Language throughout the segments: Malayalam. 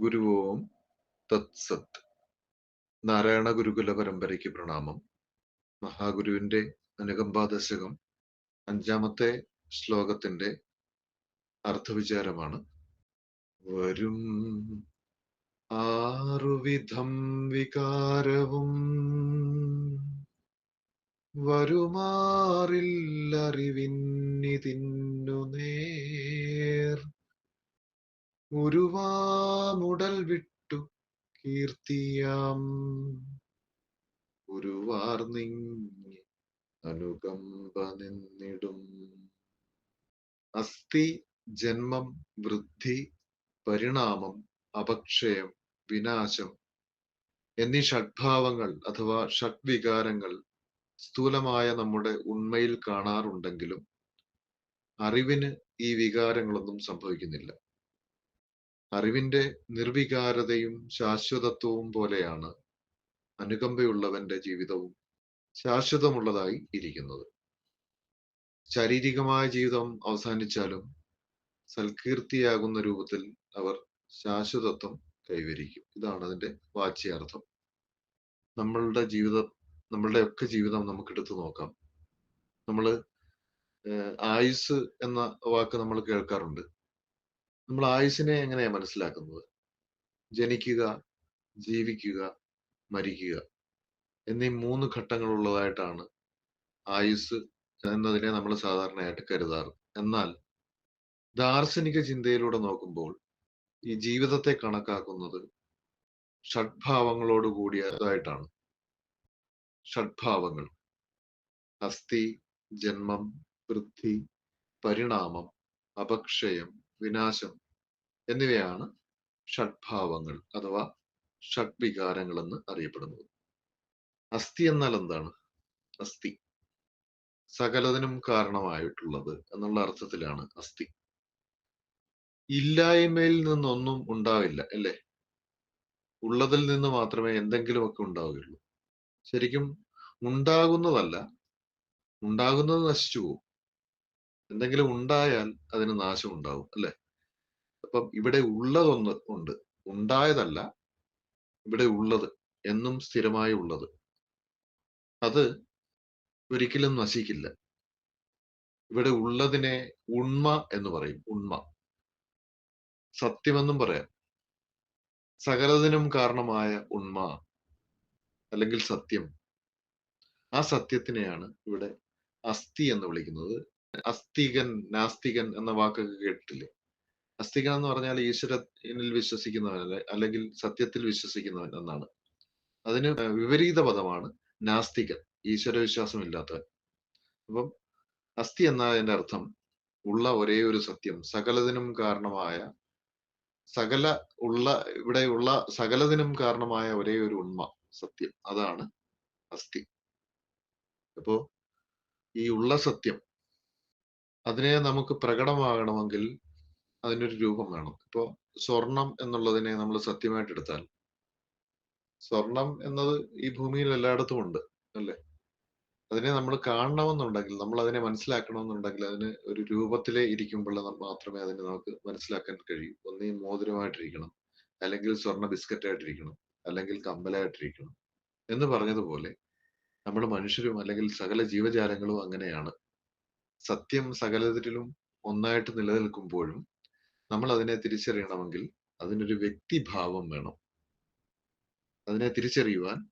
ഗുരുവോം തത്സത്. നാരായണ ഗുരുകുല പരമ്പരയ്ക്ക് പ്രണാമം. മഹാഗുരുവിന്റെ അനുകമ്പാദശകം അഞ്ചാമത്തെ ശ്ലോകത്തിന്റെ അർത്ഥവിചാരമാണ്. വരും ആറുവിധം വികാരവും വരുമാറില്ലറിവിന്നിതിന്നു നേർ. ഉരുവാമുടൽ വിട്ടു കീർത്തിയാം. ഉരുവാർന്നിങ്ങി അനുകമ്പ നിന്നിടും. അസ്ഥി ജന്മം വൃദ്ധി പരിണാമം അപക്ഷയം വിനാശം എന്നീ ഷഡ്ഭാവങ്ങൾ അഥവാ ഷഡ്വികാരങ്ങൾ സ്ഥൂലമായ നമ്മുടെ ഉണ്മയിൽ കാണാറുണ്ടെങ്കിലും അറിവിന് ഈ വികാരങ്ങളൊന്നും സംഭവിക്കുന്നില്ല. അറിവിന്റെ നിർവികാരതയും ശാശ്വതത്വവും പോലെയാണ് അനുകമ്പയുള്ളവന്റെ ജീവിതവും ശാശ്വതമുള്ളതായി ഇരിക്കുന്നത്. ശാരീരികമായ ജീവിതം അവസാനിച്ചാലും സൽകീർത്തിയാകുന്ന രൂപത്തിൽ അവർ ശാശ്വതത്വം കൈവരിക്കും. ഇതാണ് അതിന്റെ വാച്യാർത്ഥം. നമ്മളുടെ ജീവിതം നമ്മളുടെ ഒക്കെ ജീവിതം നമുക്ക് എടുത്തു നോക്കാം. നമ്മൾ ആയുസ് എന്ന വാക്ക് നമ്മൾ കേൾക്കാറുണ്ട്. നമ്മൾ ആയുസിനെ എങ്ങനെയാ മനസ്സിലാക്കുന്നത്? ജനിക്കുക ജീവിക്കുക മരിക്കുക എന്നീ മൂന്ന് ഘട്ടങ്ങളുള്ളതായിട്ടാണ് ആയുസ് എന്നതിനെ നമ്മൾ സാധാരണയായിട്ട് കരുതാറ്. എന്നാൽ ദാർശനിക ചിന്തയിലൂടെ നോക്കുമ്പോൾ ഈ ജീവിതത്തെ കണക്കാക്കുന്നത് ഷഡ്ഭാവങ്ങളോട് കൂടിയതായിട്ടാണ്. ഷഡ്ഭാവങ്ങൾ. അസ്ഥി ജന്മം വൃദ്ധി പരിണാമം അപക്ഷയം വിനാശം എന്നിവയാണ് ഷഡ്ഭാവങ്ങൾ അഥവാ ഷഡ്വികാരങ്ങൾ എന്ന് അറിയപ്പെടുന്നത്. അസ്ഥി എന്നാൽ എന്താണ്? അസ്ഥി. സകലതിനും കാരണമായിട്ടുള്ളത് എന്നുള്ള അർത്ഥത്തിലാണ് അസ്ഥി. ഇല്ലായ്മയിൽ നിന്നൊന്നും ഉണ്ടാവില്ല അല്ലേ? ഉള്ളതിൽ നിന്ന് മാത്രമേ എന്തെങ്കിലുമൊക്കെ ഉണ്ടാവുകയുള്ളൂ. ശരിക്കും ഉണ്ടാകുന്നതല്ല ഉണ്ടാകുന്നത് നശിച്ചു പോകും. എന്തെങ്കിലും ഉണ്ടായാൽ അതിന് നാശം ഉണ്ടാവും അല്ലെ? അപ്പം ഇവിടെ ഉള്ളതൊന്ന് ഉണ്ട്. ഉണ്ടായതല്ല ഇവിടെ ഉള്ളത് എന്നും സ്ഥിരമായി ഉള്ളത്. അത് ഒരിക്കലും നശിക്കില്ല. ഇവിടെ ഉള്ളതിനെ ഉണ്മ എന്ന് പറയും ഉണ്മ. സത്യമെന്നും പറയാം. സകലതിനും കാരണമായ ഉണ്മ അല്ലെങ്കിൽ സത്യം. ആ സത്യത്തിനെയാണ് ഇവിടെ അസ്ഥി എന്ന് വിളിക്കുന്നത്. അസ്തികൻ നാസ്തികൻ എന്ന വാക്കൊക്കെ കേട്ടിട്ടില്ലേ? അസ്തികൻ എന്ന് പറഞ്ഞാൽ ഈശ്വരനിൽ വിശ്വസിക്കുന്നവൻ അല്ലെങ്കിൽ സത്യത്തിൽ വിശ്വസിക്കുന്നവൻ എന്നാണ്. അതിന് വിപരീത പദമാണ് നാസ്തികൻ ഈശ്വര വിശ്വാസം ഇല്ലാത്തവൻ അപ്പം അസ്ഥി എന്നതിന്റെ അർത്ഥം. ഉള്ള ഒരേ ഒരു സത്യം സകലതിനും കാരണമായ സകല ഉള്ള ഇവിടെയുള്ള സകലതിനും കാരണമായ ഒരേ ഒരു ഉണ്മ സത്യം. അതാണ് അസ്ഥി. അപ്പോ ഈ ഉള്ള സത്യം അതിനെ നമുക്ക് പ്രകടമാകണമെങ്കിൽ അതിനൊരു രൂപം വേണം. ഇപ്പോ സ്വർണം എന്നുള്ളതിനെ നമ്മൾ സത്യമായിട്ട് എടുത്താൽ സ്വർണം എന്നത് ഈ ഭൂമിയിൽ എല്ലായിടത്തും ഉണ്ട് അല്ലേ? അതിനെ നമ്മൾ കാണണമെന്നുണ്ടെങ്കിൽ നമ്മൾ അതിനെ മനസ്സിലാക്കണമെന്നുണ്ടെങ്കിൽ അതിന് ഒരു രൂപത്തിലേ ഇരിക്കുമ്പോൾ മാത്രമേ അതിനെ നമുക്ക് മനസ്സിലാക്കാൻ കഴിയൂ. ഒന്നീ മോതിരമായിട്ടിരിക്കണം അല്ലെങ്കിൽ സ്വർണ ബിസ്ക്കറ്റ് ആയിട്ടിരിക്കണം അല്ലെങ്കിൽ കമ്പലായിട്ടിരിക്കണം എന്ന് പറഞ്ഞതുപോലെ നമ്മൾ മനുഷ്യരും അല്ലെങ്കിൽ സകല ജീവജാലങ്ങളും അങ്ങനെയാണ്. സത്യം സകലത്തിലും ഒന്നായിട്ട് നിലനിൽക്കുമ്പോഴും നമ്മൾ അതിനെ തിരിച്ചറിയണമെങ്കിൽ അതിനൊരു വ്യക്തിഭാവം വേണം. അതിനെ തിരിച്ചറിയുവാൻ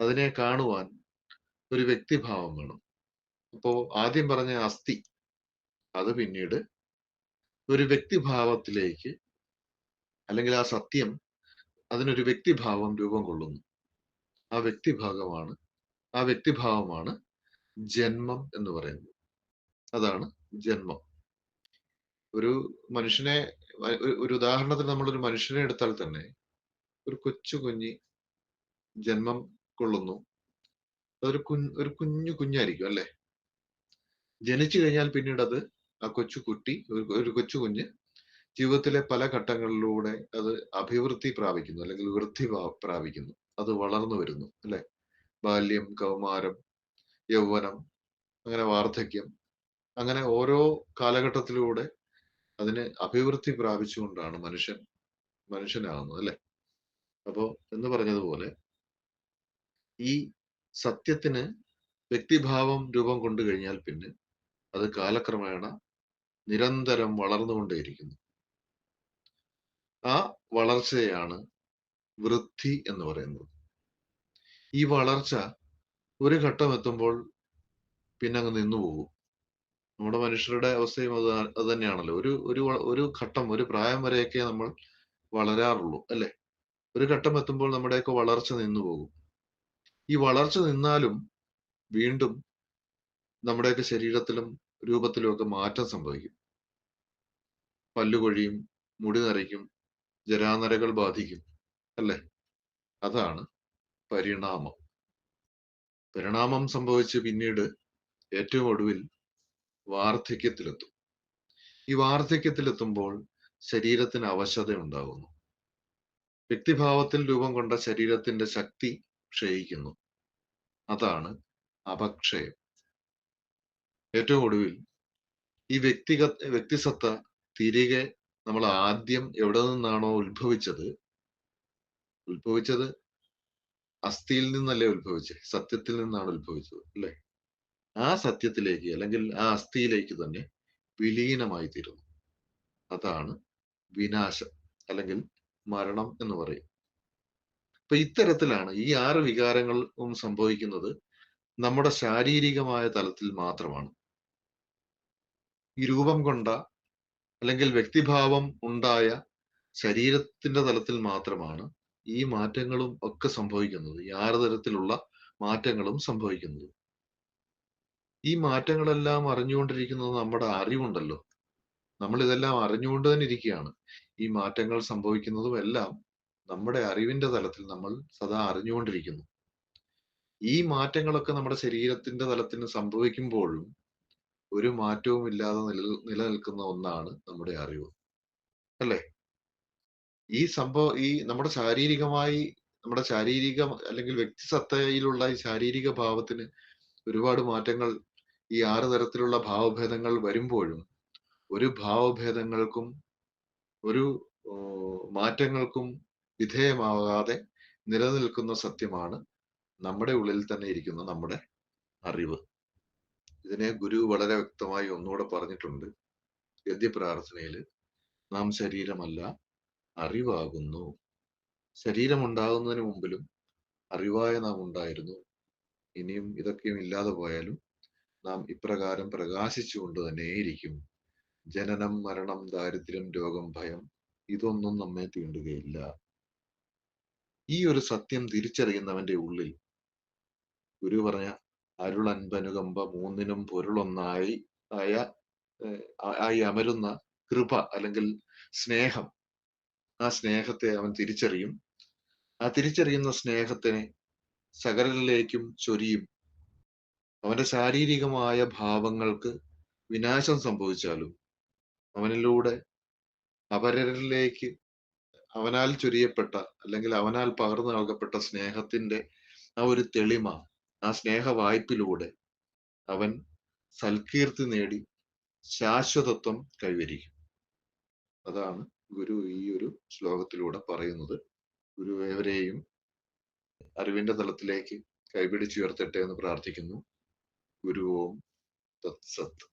അതിനെ കാണുവാൻ ഒരു വ്യക്തിഭാവം വേണം. അപ്പോ ആദ്യം പറഞ്ഞ അസ്ഥി അത് പിന്നീട് ഒരു വ്യക്തിഭാവത്തിലേക്ക് അല്ലെങ്കിൽ ആ സത്യം അതിനൊരു വ്യക്തിഭാവം രൂപം കൊള്ളുന്നു. ആ വ്യക്തിഭാഗമാണ് ആ വ്യക്തിഭാവമാണ് ജന്മം എന്ന് പറയുന്നത്. അതാണ് ജന്മം. ഒരു മനുഷ്യനെ ഒരു ഉദാഹരണത്തിന് ഒരു മനുഷ്യനെ എടുത്താൽ തന്നെ ഒരു കൊച്ചു കുഞ്ഞി ജന്മം കൊള്ളുന്നു. അതൊരു കുഞ്ഞ് ഒരു കുഞ്ഞു കുഞ്ഞായിരിക്കും അല്ലെ? ജനിച്ചു കഴിഞ്ഞാൽ പിന്നീട് അത് ആ കൊച്ചു കുട്ടി ഒരു കൊച്ചു കുഞ്ഞ് ജീവിതത്തിലെ പല ഘട്ടങ്ങളിലൂടെ അത് അഭിവൃദ്ധി പ്രാപിക്കുന്നു അല്ലെങ്കിൽ വൃദ്ധി പ്രാപിക്കുന്നു. അത് വളർന്നു വരുന്നു അല്ലെ? ബാല്യം കൗമാരം യൗവനം അങ്ങനെ വാർദ്ധക്യം അങ്ങനെ ഓരോ കാലഘട്ടത്തിലൂടെ അതിന് അഭിവൃദ്ധി പ്രാപിച്ചുകൊണ്ടാണ് മനുഷ്യൻ മനുഷ്യനാകുന്നത് അല്ലെ? അപ്പോ എന്ന് പറഞ്ഞതുപോലെ ഈ സത്യത്തിന് വ്യക്തിഭാവം രൂപം കൊണ്ടു കഴിഞ്ഞാൽ പിന്നെ അത് കാലക്രമേണ നിരന്തരം വളർന്നുകൊണ്ടേയിരിക്കുന്നു. ആ വളർച്ചയാണ് വൃദ്ധി എന്ന് പറയുന്നത്. ഈ വളർച്ച ഒരു ഘട്ടം എത്തുമ്പോൾ പിന്നെ അങ്ങ് നിന്നു പോകും നമ്മുടെ മനുഷ്യരുടെ അവസ്ഥയും അത് അത് തന്നെയാണല്ലോ. ഒരു ഒരു ഒരു ഘട്ടം ഒരു പ്രായം വരെയൊക്കെ നമ്മൾ വളരാറുള്ളൂ അല്ലെ? ഒരു ഘട്ടം എത്തുമ്പോൾ നമ്മുടെയൊക്കെ വളർച്ച നിന്നു പോകും. ഈ വളർച്ച നിന്നാലും വീണ്ടും നമ്മുടെയൊക്കെ ശരീരത്തിലും രൂപത്തിലും ഒക്കെ മാറ്റം സംഭവിക്കും. പല്ലുകൊഴിയും മുടി നരയ്ക്കും ജരാനരകൾ ബാധിക്കും അല്ലെ? അതാണ് പരിണാമം. പരിണാമം സംഭവിച്ച് പിന്നീട് ഏറ്റവും ഒടുവിൽ വാർദ്ധക്യത്തിലെത്തും. ഈ വാർദ്ധക്യത്തിലെത്തുമ്പോൾ ശരീരത്തിന് അവശത ഉണ്ടാകുന്നു വ്യക്തിഭാവത്തിൽ രൂപം കൊണ്ട ശരീരത്തിന്റെ ശക്തി ക്ഷയിക്കുന്നു. അതാണ് അപക്ഷയം. ഏറ്റവും ഒടുവിൽ ഈ വ്യക്തിഗത വ്യക്തിസത്ത തിരികെ നമ്മൾ ആദ്യം എവിടെ നിന്നാണോ ഉത്ഭവിച്ചത്? ഉത്ഭവിച്ചത് അസ്ഥിയിൽ നിന്നല്ലേ ഉത്ഭവിച്ചത്? സത്യത്തിൽ നിന്നാണ് ഉത്ഭവിച്ചത് അല്ലെ? ആ സത്യത്തിലേക്ക് അല്ലെങ്കിൽ ആ അസ്ഥിയിലേക്ക് തന്നെ വിലീനമായി തീരുന്നു അതാണ് വിനാശം അല്ലെങ്കിൽ മരണം എന്ന് പറയും അപ്പൊ ഇത്തരത്തിലാണ് ഈ ആറ് വികാരങ്ങളും സംഭവിക്കുന്നത് നമ്മുടെ ശാരീരികമായ തലത്തിൽ മാത്രമാണ്. ഈ രൂപം കൊണ്ട അല്ലെങ്കിൽ വ്യക്തിഭാവം ഉണ്ടായ ശരീരത്തിന്റെ തലത്തിൽ മാത്രമാണ് ഈ മാറ്റങ്ങളും ഒക്കെ സംഭവിക്കുന്നത്. ഈ ആറ് തരത്തിലുള്ള മാറ്റങ്ങളും സംഭവിക്കുന്നത്. ഈ മാറ്റങ്ങളെല്ലാം അറിഞ്ഞുകൊണ്ടിരിക്കുന്നത് നമ്മുടെ അറിവുണ്ടല്ലോ. നമ്മൾ ഇതെല്ലാം അറിഞ്ഞുകൊണ്ട് തന്നെ ഇരിക്കുകയാണ്. ഈ മാറ്റങ്ങൾ സംഭവിക്കുന്നതും എല്ലാം നമ്മുടെ അറിവിന്റെ തലത്തിൽ നമ്മൾ സദാ അറിഞ്ഞുകൊണ്ടിരിക്കുന്നു. ഈ മാറ്റങ്ങളൊക്കെ നമ്മുടെ ശരീരത്തിന്റെ തലത്തിന് സംഭവിക്കുമ്പോഴും ഒരു മാറ്റവും ഇല്ലാതെ നില നിലനിൽക്കുന്ന ഒന്നാണ് നമ്മുടെ അറിവ്. അല്ലേ? ഈ സംഭവം ഈ നമ്മുടെ ശാരീരികമായി നമ്മുടെ ശാരീരിക അല്ലെങ്കിൽ വ്യക്തിസത്തയിലുള്ള ഈ ശാരീരിക ഭാവത്തിന് ഒരുപാട് മാറ്റങ്ങൾ ഈ ആറ് തരത്തിലുള്ള ഭാവഭേദങ്ങൾ വരുമ്പോഴും ഒരു ഭാവഭേദങ്ങൾക്കും ഒരു മാറ്റങ്ങൾക്കും വിധേയമാകാതെ നിലനിൽക്കുന്ന സത്യമാണ് നമ്മുടെ ഉള്ളിൽ തന്നെ ഇരിക്കുന്ന നമ്മുടെ അറിവ്. ഇതിനെ ഗുരു വളരെ വ്യക്തമായി ഒന്നുകൂടെ പറഞ്ഞിട്ടുണ്ട്. ഗദ്യപ്രാർത്ഥനയിൽ നാം ശരീരമല്ല അറിവാകുന്നു. ശരീരമുണ്ടാകുന്നതിന് മുമ്പിലും അറിവായ നാം ഉണ്ടായിരുന്നു. ഇനിയും ഇതൊക്കെയും ഇല്ലാതെ പോയാലും നാം ഇപ്രകാരം പ്രകാശിച്ചുകൊണ്ട് തന്നെയിരിക്കും. ജനനം മരണം ദാരിദ്ര്യം രോഗം ഭയം ഇതൊന്നും നമ്മെ തീണ്ടുകയില്ല. ഈ ഒരു സത്യം തിരിച്ചറിയുന്നവന്റെ ഉള്ളിൽ ഗുരു പറഞ്ഞ അരുൾ അൻപനുകമ്പ മൂന്നിനും പൊരുളൊന്നായി ആയ ആയി അമരുന്ന കൃപ അല്ലെങ്കിൽ സ്നേഹം ആ സ്നേഹത്തെ അവൻ തിരിച്ചറിയും. ആ തിരിച്ചറിയുന്ന സ്നേഹത്തിനെ സകലരിലേക്കും ചൊരിയും. അവന്റെ ശാരീരികമായ ഭാവങ്ങൾക്ക് വിനാശം സംഭവിച്ചാലും അവനിലൂടെ അപരരിലേക്ക് അവനാൽ ചൊരിയപ്പെട്ട അല്ലെങ്കിൽ അവനാൽ പകർന്നു നൽകപ്പെട്ട സ്നേഹത്തിന്റെ ആ ഒരു തെളിമ ആ സ്നേഹ വായ്പിലൂടെ അവൻ സൽകീർത്തി നേടി ശാശ്വതത്വം കൈവരിക്കും. അതാണ് ഗുരു ഈ ഒരു ശ്ലോകത്തിലൂടെ പറയുന്നത്. ഗുരുവേവരെയും അറിവിന്റെ തലത്തിലേക്ക് കൈപിടിച്ചുയർത്തട്ടെ എന്ന് പ്രാർത്ഥിക്കുന്നു. ഗുരു ഓം തത്സത്ത്